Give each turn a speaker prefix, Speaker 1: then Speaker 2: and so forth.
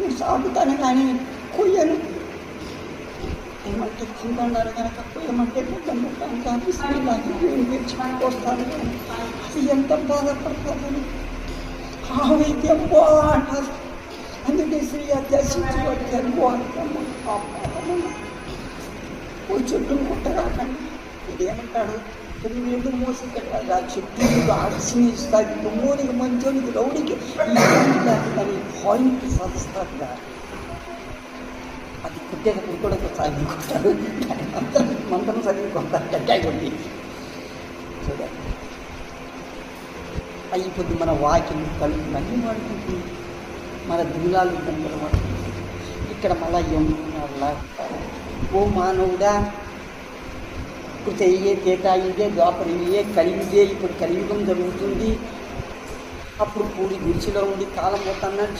Speaker 1: నేను సాగుతాను కానీ కొయ్యను ఏమంటే తింటున్నారు కనుక కొయ్యమంటే పొద్దున్న తెచ్చుకొస్తాను అది ఎంత బాధపడతాను ఆ వైద్యం బో అంటారు అందుకే శ్రీ అధ్యక్షించి వచ్చారు బో అంటాము పోయి కుట్టరాకండి ఇదేమంటాడు తొమ్మిది ఎందుకు మోసి కట్టాలి ఆ చెట్టు ఆడిసిని ఇస్తాది తొమ్మిదికి మంచోనికి రౌడికి దాని పాయింట్ సాధిస్తారు అది కుట్టేటప్పుడు కూడా ఒకసారి కొట్టారు. మంత్రం చదివికొంటారు గట్టాయి కొట్టి. చూడాలి అయిపోద్ది మన వాకింగ్ కలుపు అన్నీ వాడుకుంటుంది మన దూలాలు దండలు వాడుకుంటుంది ఇక్కడ మళ్ళీ ఏమన్నా ఓ మానవుడా కృత ఇయ్యే తేట ఇదే కలియుగే ఇప్పుడు కలియుగం జరుగుతుంది. అప్పుడు పూరి గుడిచిలో ఉండి కాలం పోతున్నాడు